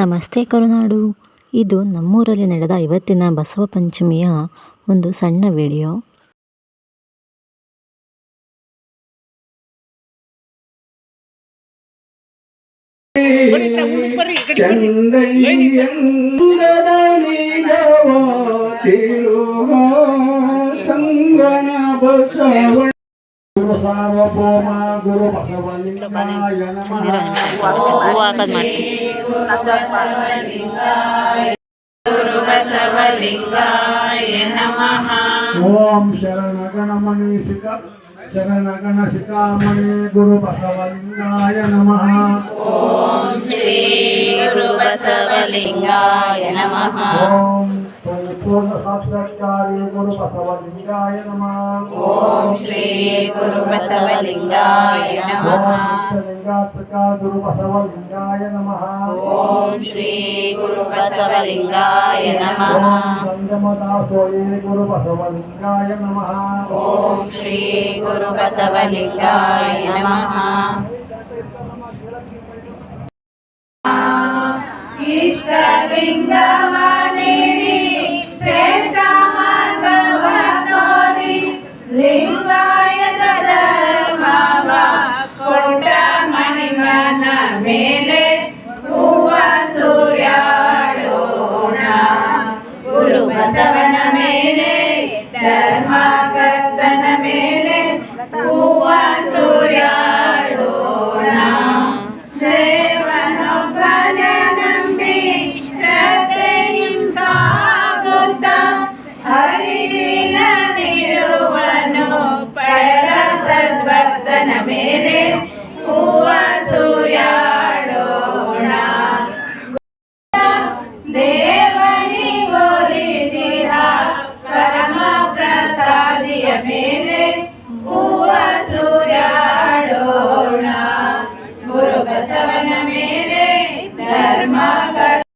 ನಮಸ್ತೆ ಕರುನಾಡು. ಇದು ನಮ್ಮೂರಲ್ಲಿ ನಡೆದ ಇವತ್ತಿನ ಬಸವ ಪಂಚಮಿಯ ಒಂದು ಸಣ್ಣ ವಿಡಿಯೋ. ఓం శరణగణమణి శిక శరణగణ శిఖామణి గురు బసవలింగాయ నమ. लिङ्गाय नमः गुरुबसवलिङ्गाय नमः ॐ श्री गुरुबसवलिङ्गाय नमः गुरुबसवलिङ्गाय नमः ॐ श्री गुरुबसवलिङ्गाय नमः गुरुबसवलिङ्गाय नमः ॐ श्री गुरुबसवलिङ्गाय नमः ಸರ್ವಿಂಗವ ನೀಡಿ ಶ್ರೇಷ್ಠ ಮಾರ್ಗವ ತೋರಿ ಲಿಂಗಾಯತ ಧರ್ಮವ. ಕೊಟ್ಟ ಮಹಿಮನ ಮೇಲೆ ಹೂವ ಸೂರ್ಯಾಡೋಣ. ಗುರು ಬಸವನ ಮೇಲೆ, ಧರ್ಮ ಕರ್ತನ ಮೇಲೆ ಹೂವ 오.